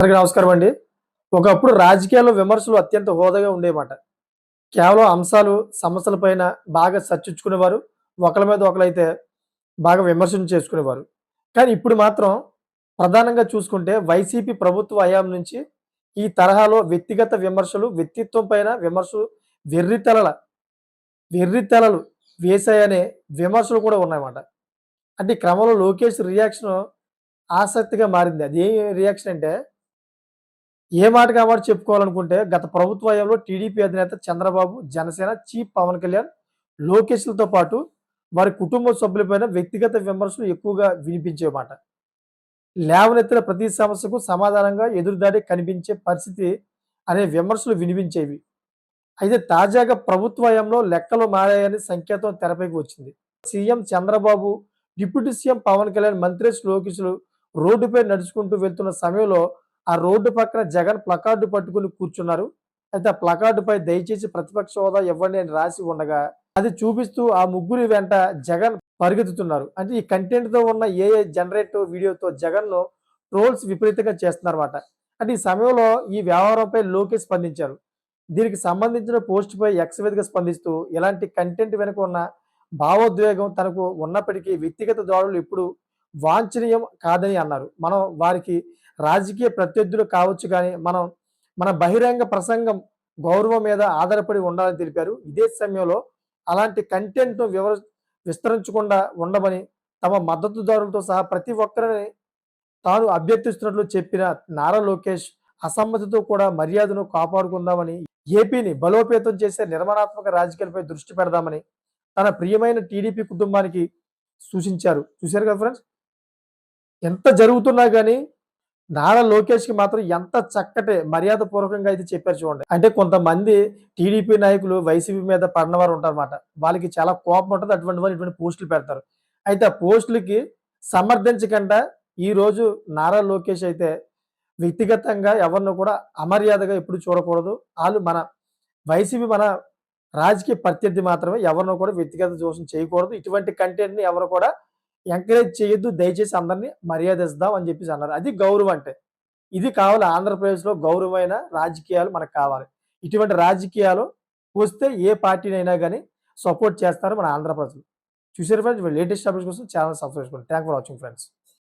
అందరికీ నమస్కారం అండి. ఒకప్పుడు రాజకీయాల్లో విమర్శలు అత్యంత హోదాగా ఉండేమాట. కేవలం అంశాలు సమస్యల పైన బాగా చర్చించుకునేవారు. ఒకరి మీద ఒకరైతే బాగా విమర్శలు చేసుకునేవారు. కానీ ఇప్పుడు మాత్రం ప్రధానంగా చూసుకుంటే వైసీపీ ప్రభుత్వ హయాం నుంచి ఈ తరహాలో వ్యక్తిగత విమర్శలు వ్యక్తిత్వం పైన విమర్శలు వెర్రితెలల వెర్రితెలలు వేశాయనే విమర్శలు కూడా ఉన్నాయన్నమాట. అంటే క్రమంలో లోకేష్ రియాక్షన్ ఆసక్తిగా మారింది. అది ఏ రియాక్షన్ అంటే ఏ మాట కాబట్టి చెప్పుకోవాలనుకుంటే గత ప్రభుత్వ హయాంలో టీడీపీ అధినేత చంద్రబాబు జనసేన చీఫ్ పవన్ కళ్యాణ్ లోకేష్లతో పాటు వారి కుటుంబ సభ్యులపైన వ్యక్తిగత విమర్శలు ఎక్కువగా వినిపించేమాట లేవనెత్తిన ప్రతి సమస్యకు సమాధానంగా ఎదురుదాడి కనిపించే పరిస్థితి అనే విమర్శలు వినిపించేవి. అయితే తాజాగా ప్రభుత్వ హయాంలో లెక్కలు మారాయని సంకేతం తెరపైకి వచ్చింది. CM Chandrababu deputy CM Pawan Kalyan మంత్రి లోకేష్లు రోడ్డుపై నడుచుకుంటూ వెళ్తున్న సమయంలో ఆ రోడ్డు పక్కన జగన్ ప్లకార్డు పట్టుకుని కూర్చున్నారు. అయితే ఆ ప్లకార్డుపై దయచేసి ప్రతిపక్ష హోదా ఇవ్వండి అని రాసి ఉండగా అది చూపిస్తూ ఆ ముగ్గురి వెంట జగన్ పరిగెత్తుతున్నారు. అంటే ఈ కంటెంట్తో ఉన్న ఏ జనరేట్ వీడియోతో జగన్ను ట్రోల్స్ విపరీతంగా చేస్తున్నారు అంటే ఈ సమయంలో ఈ వ్యవహారంపై లోకేష్ స్పందించారు. దీనికి సంబంధించిన పోస్ట్పై ఎక్స్ వేదిక స్పందిస్తూ ఇలాంటి కంటెంట్ వెనుక ఉన్న భావోద్వేగం తనకు ఉన్నప్పటికీ వ్యక్తిగత దాడులు ఇప్పుడు వాంఛనీయం కాదని అన్నారు. మనం వారికి రాజకీయ ప్రత్యర్థులు కావచ్చు కానీ మనం మన బహిరంగ ప్రసంగం గౌరవం మీద ఆధారపడి ఉండాలని తెలిపారు. ఇదే సమయంలో అలాంటి కంటెంట్ను వివర విస్తరించకుండా ఉండమని తమ మద్దతుదారులతో సహా ప్రతి ఒక్కరిని తాను అభ్యర్థిస్తున్నట్లు చెప్పిన నారా లోకేష్ అసమ్మతితో కూడా మర్యాదను కాపాడుకుందామని ఏపీని బలోపేతం చేసే నిర్మాణాత్మక రాజకీయాలపై దృష్టి పెడదామని తన ప్రియమైన టీడీపీ కుటుంబానికి సూచించారు. చూశారు కదా ఫ్రెండ్స్? ఎంత జరుగుతున్నా కానీ నారా లోకేష్కి మాత్రం ఎంత చక్కటి మర్యాద పూర్వకంగా అయితే చెప్పారు చూడండి. అంటే కొంతమంది టీడీపీ నాయకులు వైసీపీ మీద పడినవారు ఉంటారన్నమాట. వాళ్ళకి చాలా కోపం ఉంటుంది అటువంటి వాళ్ళు ఇటువంటి పోస్టులు పెడతారు. అయితే ఆ పోస్టులకి సమర్థించకుండా ఈ రోజు నారా లోకేష్ అయితే వ్యక్తిగతంగా ఎవరిని కూడా అమర్యాదగా ఎప్పుడు చూడకూడదు. వాళ్ళు మన వైసీపీ మన రాజకీయ ప్రత్యర్థి మాత్రమే ఎవరినో కూడా వ్యక్తిగత దోషం చేయకూడదు. ఇటువంటి కంటెంట్ని ఎవరు కూడా ఎంకరేజ్ చేయొద్దు దయచేసి అందరినీ మర్యాద ఇద్దాం అని చెప్పేసి అన్నారు. అది గౌరవం అంటే. ఇది కావాలి ఆంధ్రప్రదేశ్లో గౌరవమైన రాజకీయాలు మనకు కావాలి. ఇటువంటి రాజకీయాలు వస్తే ఏ పార్టీనైనా కానీ సపోర్ట్ చేస్తారు మన ఆంధ్రప్రదేశ్లో. చూసారు ఫ్రెండ్స్? లేటెస్ట్ అప్డేట్స్ కోసం ఛానల్ సబ్స్క్రైబ్ చేసుకోండి. Thank for watching friends.